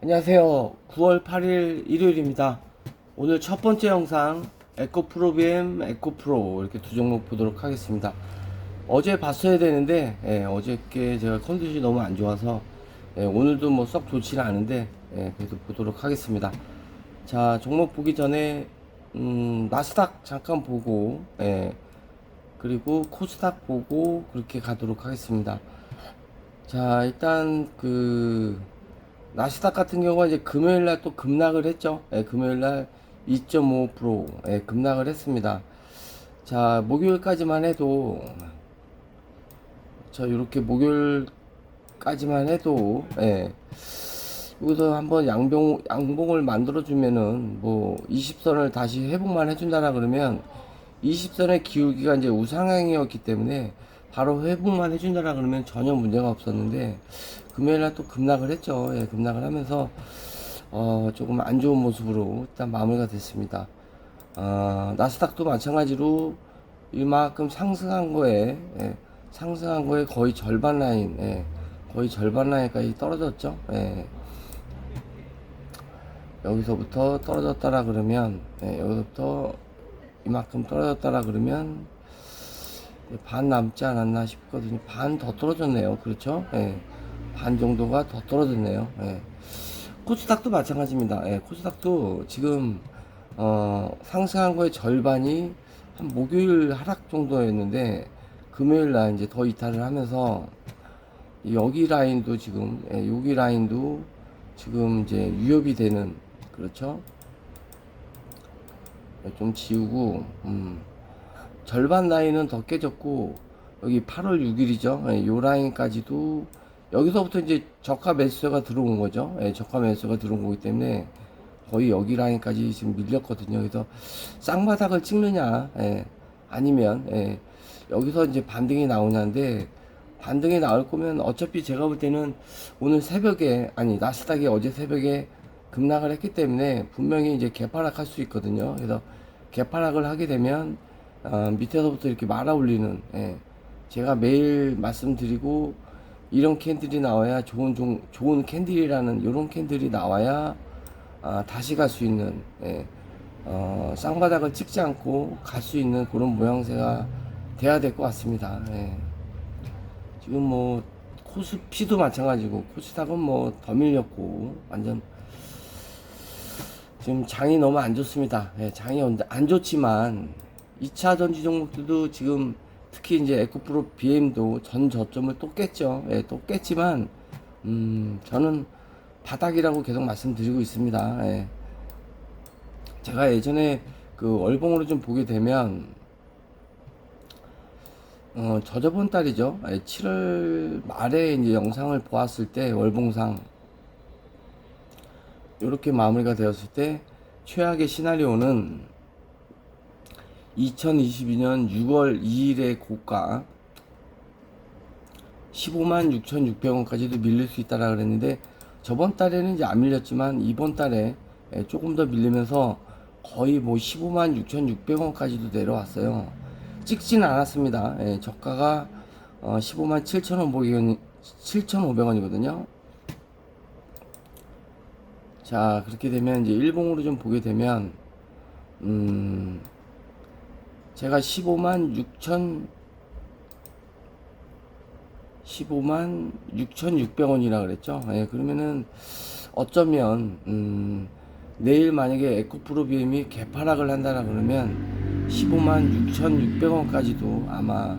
안녕하세요. 9월 8일 일요일입니다. 오늘 첫 번째 영상 에코프로 BM, 에코프로 이렇게 두 종목 보도록 하겠습니다. 어제 봤어야 되는데 예, 어저께 제가 컨디션이 너무 안 좋아서 예, 오늘도 뭐 썩 좋지는 않은데 예, 그래도 보도록 하겠습니다. 자 종목 보기 전에 음, 나스닥 잠깐 보고 예, 그리고 코스닥 보고 그렇게 가도록 하겠습니다. 자 일단 그 나스닥 같은 경우가 이제 금요일 날 또 급락을 했죠. 예, 금요일 날 2.5% 예, 급락을 했습니다. 자, 목요일까지만 해도 저 이렇게 목요일까지만 해도 예. 여기서 한번 양봉 양봉을 만들어 주면은 뭐 20선을 다시 회복만 해 준다라 그러면 20선의 기울기가 이제 우상향이었기 때문에 바로 회복만 해준다라 그러면 전혀 문제가 없었는데 금요일 날 또 급락을 했죠. 예, 급락을 하면서 어, 조금 안 좋은 모습으로 일단 마무리가 됐습니다. 어, 나스닥도 마찬가지로 이만큼 상승한 거에 예, 상승한 거에 거의 절반 라인, 예, 거의 절반 라인까지 떨어졌죠. 예. 여기서부터 떨어졌다라 그러면 예, 여기서부터 이만큼 떨어졌다라 그러면 반 남지 않았나 싶거든요. 반 더 떨어졌네요. 그렇죠? 예. 반 정도가 더 떨어졌네요. 예. 코스닥도 마찬가지입니다. 예. 코스닥도 지금 어, 상승한 거의 절반이 한 목요일 하락 정도였는데 금요일 날 이제 더 이탈을 하면서 여기 라인도 지금 예, 여기 라인도 지금 이제 위협이 되는 그렇죠? 예, 좀 지우고 음, 절반 라인은 더 깨졌고 여기 8월 6일이죠. 예, 요 라인까지도 여기서부터 이제 저가 매수가 들어온 거죠. 예, 저가 매수가 들어온 거기 때문에 거의 여기 라인까지 지금 밀렸거든요. 그래서 쌍바닥을 찍느냐, 예, 아니면 예, 여기서 이제 반등이 나오냐인데 반등이 나올 거면 어차피 제가 볼 때는 오늘 새벽에 아니 나스닥이 어제 새벽에 급락을 했기 때문에 분명히 이제 개파락할 수 있거든요. 그래서 개파락을 하게 되면 어, 밑에서부터 이렇게 말아 올리는 예, 제가 매일 말씀드리고 이런 캔들이 나와야 좋은 종, 좋은 캔들이라는 이런 캔들이 나와야 아, 다시 갈 수 있는 예, 어, 쌍바닥을 찍지 않고 갈 수 있는 그런 모양새가 돼야 될 것 같습니다. 예. 지금 뭐 코스피도 마찬가지고 코스닥은 뭐 더 밀렸고 완전 지금 장이 너무 안 좋습니다. 예, 장이 안 좋지만 2차 전지 종목들도 지금 특히 이제 에코프로 BM도 전 저점을 또 깼죠. 예, 또 깼지만 음, 저는 바닥이라고 계속 말씀드리고 있습니다. 예. 제가 예전에 그 월봉으로 좀 보게 되면 어, 저 저번 달이죠. 예, 7월 말에 이제 영상을 보았을 때 월봉상 이렇게 마무리가 되었을 때 최악의 시나리오는 2022년 6월 2일의 고가 15만 6,600원까지도 밀릴 수 있다라 그랬는데 저번 달에는 이제 안 밀렸지만 이번 달에 예, 조금 더 밀리면서 거의 뭐 15만 6,600원까지도 내려왔어요. 찍지는 않았습니다. 예, 저가가 어, 15만 7,500원, 7,500원이거든요. 자, 그렇게 되면 이제 일봉으로 좀 보게 되면, 음, 제가 15만 6천, 15만 6,600원이라 그랬죠. 예, 그러면은 어쩌면, 음, 내일 만약에 에코프로 BM이 개파락을 한다라 그러면 15만 6,600원까지도 아마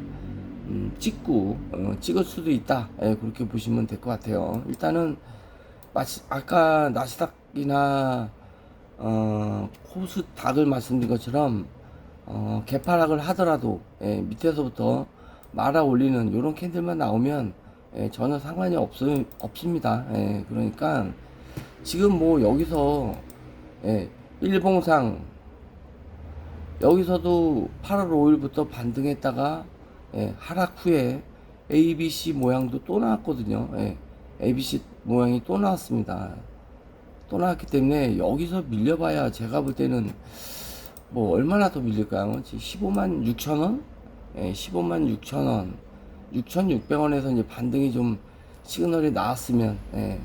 음, 찍고 어, 찍을 수도 있다. 예, 그렇게 보시면 될 것 같아요. 일단은 마치 아까 나스닥이나 어, 코스닥을 말씀드린 것처럼 어, 개파락을 하더라도 예, 밑에서부터 말아 올리는 이런 캔들만 나오면 예, 전혀 상관이 없, 없습니다. 예, 그러니까 지금 뭐 여기서 예, 일봉상 여기서도 8월 5일부터 반등했다가 예, 하락 후에 ABC 모양도 또 나왔거든요. 예, ABC 모양이 또 나왔습니다. 또 나왔기 때문에 여기서 밀려봐야 제가 볼 때는 뭐 얼마나 더 밀릴까요? 15만 6천 원? 예, 15만 6천 원, 6,600원에서 이제 반등이 좀 시그널이 나왔으면 예,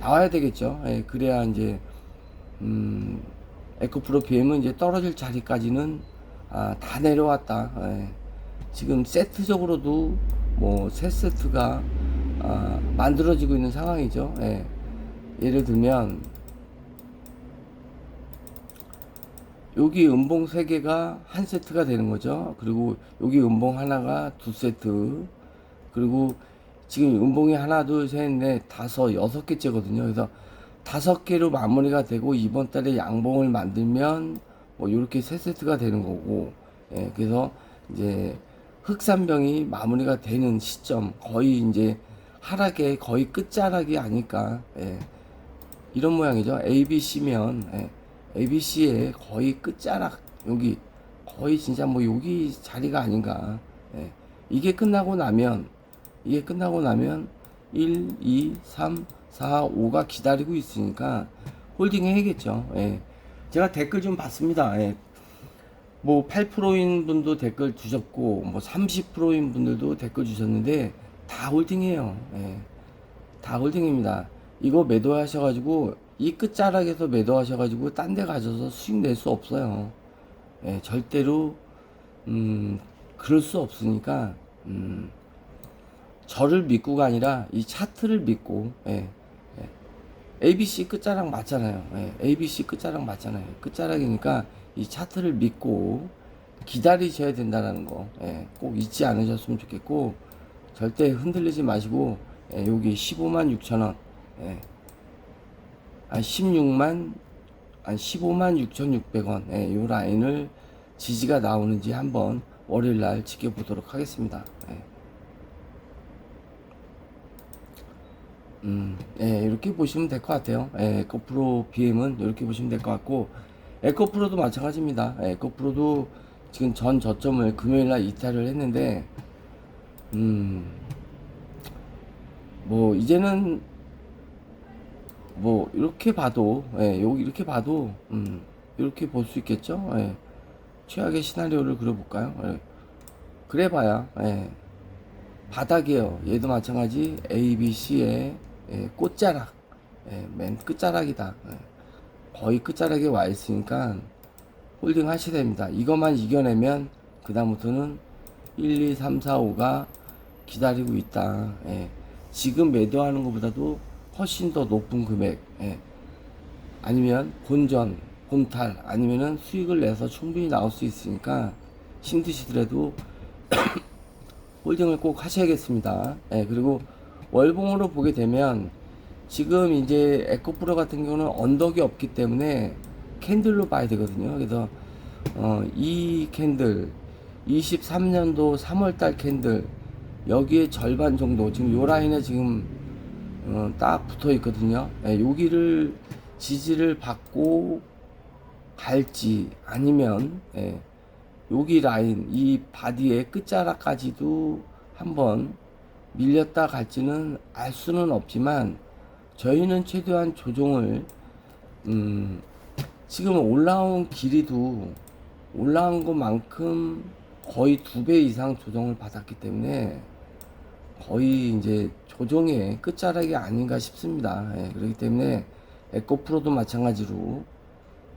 나와야 되겠죠. 예, 그래야 이제 음, 에코프로 BM은 이제 떨어질 자리까지는 아, 다 내려왔다. 예. 지금 세트적으로도 뭐 세 세트가 아, 만들어지고 있는 상황이죠. 예. 예를 들면 여기 음봉 세 개가 한 세트가 되는 거죠. 그리고 여기 음봉 하나가 두 세트. 그리고 지금 음봉이 하나, 둘, 셋, 넷, 다섯, 여섯 개째거든요. 그래서 다섯 개로 마무리가 되고 이번 달에 양봉을 만들면 뭐 이렇게 세 세트가 되는 거고. 예, 그래서 이제 흑산병이 마무리가 되는 시점 거의 이제 하락의 거의 끝자락이 아닐까. 예. 이런 모양이죠. ABC면 예. ABC의 거의 끝자락 여기 거의 진짜 뭐 여기 자리가 아닌가. 예. 이게 끝나고 나면 이게 끝나고 나면 1, 2, 3, 4, 5가 기다리고 있으니까 홀딩 해야겠죠. 예. 제가 댓글 좀 봤습니다. 예. 뭐 8%인 분도 댓글 주셨고 뭐 30%인 분들도 댓글 주셨는데 다 홀딩이에요. 예. 다 홀딩입니다. 이거 매도하셔가지고 이 끝자락에서 매도하셔가지고 딴 데 가셔서 수익 낼 수 없어요. 예, 절대로 음 그럴 수 없으니까 음 저를 믿고가 아니라 이 차트를 믿고 예, 예. ABC 끝자락 맞잖아요. 예, ABC 끝자락 맞잖아요. 끝자락이니까 이 차트를 믿고 기다리셔야 된다는 거, 예, 꼭 잊지 않으셨으면 좋겠고, 절대 흔들리지 마시고, 예, 여기 15만 6천 원, 예, 한 16만, 한 15만 6,600원, 예, 요 라인을 지지가 나오는지 한번 월요일 날 지켜보도록 하겠습니다. 예. 음, 예, 이렇게 보시면 될 것 같아요. 예, 에코프로 BM은 이렇게 보시면 될 것 같고, 에코프로도 마찬가지입니다. 예, 에코프로도 지금 전 저점을 금요일 날 이탈을 했는데, 음, 뭐, 이제는, 뭐, 이렇게 봐도, 예, 여기 이렇게 봐도, 음, 이렇게 볼 수 있겠죠? 예, 최악의 시나리오를 그려볼까요? 예, 그래봐야, 예, 바닥이에요. 얘도 마찬가지 A, B, C의 예, 꽃자락, 예, 맨 끝자락이다. 예, 거의 끝자락에 와 있으니까 홀딩 하셔야 됩니다. 이것만 이겨내면 그 다음부터는 1, 2, 3, 4, 5가 기다리고 있다. 예, 지금 매도하는 것보다도 훨씬 더 높은 금액, 예, 아니면 본전, 본탈, 아니면은 수익을 내서 충분히 나올 수 있으니까 힘드시더라도 홀딩을 꼭 하셔야겠습니다. 예, 그리고 월봉으로 보게 되면 지금 이제 에코프로 같은 경우는 언덕이 없기 때문에 캔들로 봐야 되거든요. 그래서 어, 이 캔들 23년도 3월달 캔들 여기에 절반 정도 지금 요 라인에 지금 어, 딱 붙어 있거든요. 예, 여기를 지지를 받고 갈지 아니면 예, 여기 라인 이 바디의 끝자락까지도 한번 밀렸다 갈지는 알 수는 없지만 저희는 최대한 조정을 음 지금 올라온 길이도 올라온 것만큼 거의 두 배 이상 조정을 받았기 때문에 거의 이제 조정의 끝자락이 아닌가 싶습니다. 예, 그렇기 때문에 에코프로도 마찬가지로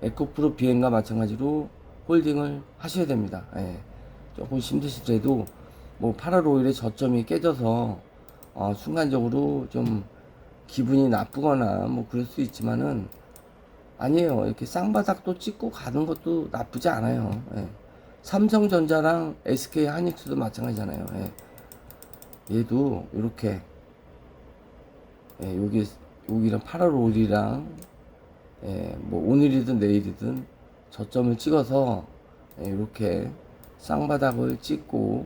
에코프로 비행과 마찬가지로 홀딩을 하셔야 됩니다. 예. 조금 힘드시더라도 뭐 8월 5일에 저점이 깨져서 어, 순간적으로 좀 기분이 나쁘거나 뭐 그럴 수 있지만은 아니에요. 이렇게 쌍바닥도 찍고 가는 것도 나쁘지 않아요. 예. 삼성전자랑 SK 하이닉스도 마찬가지잖아요. 예. 얘도 이렇게 예, 여기 여기랑 8월 5일이랑 예, 뭐 오늘이든 내일이든 저점을 찍어서 예, 이렇게 쌍바닥을 찍고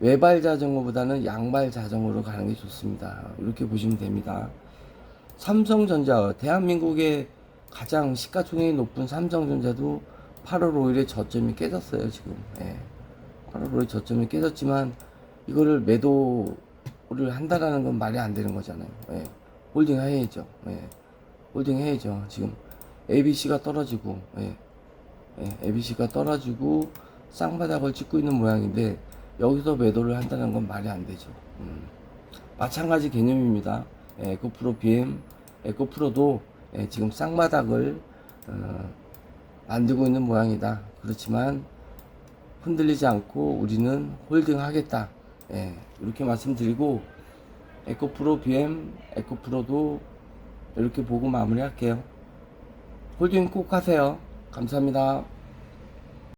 외발 자전거보다는 양발 자전거로 가는 게 좋습니다. 이렇게 보시면 됩니다. 삼성전자 대한민국의 가장 시가총액이 높은 삼성전자도 8월 5일에 저점이 깨졌어요 지금. 예. 8월 5일 저점이 깨졌지만 이거를 매도를 한다라는 건 말이 안 되는 거잖아요. 예. 홀딩 해야죠. 예. 홀딩 해야죠. 지금 ABC가 떨어지고 예. 예. ABC가 떨어지고 쌍바닥을 찍고 있는 모양인데 여기서 매도를 한다는 건 말이 안 되죠. 음. 마찬가지 개념입니다. 예, 에코프로 BM 에코프로도 예, 지금 쌍바닥을 어, 만들고 있는 모양이다. 그렇지만 흔들리지 않고 우리는 홀딩 하겠다. 예, 이렇게 말씀드리고 에코프로 BM, 에코프로도 이렇게 보고 마무리할게요. 홀딩 꼭 하세요. 감사합니다.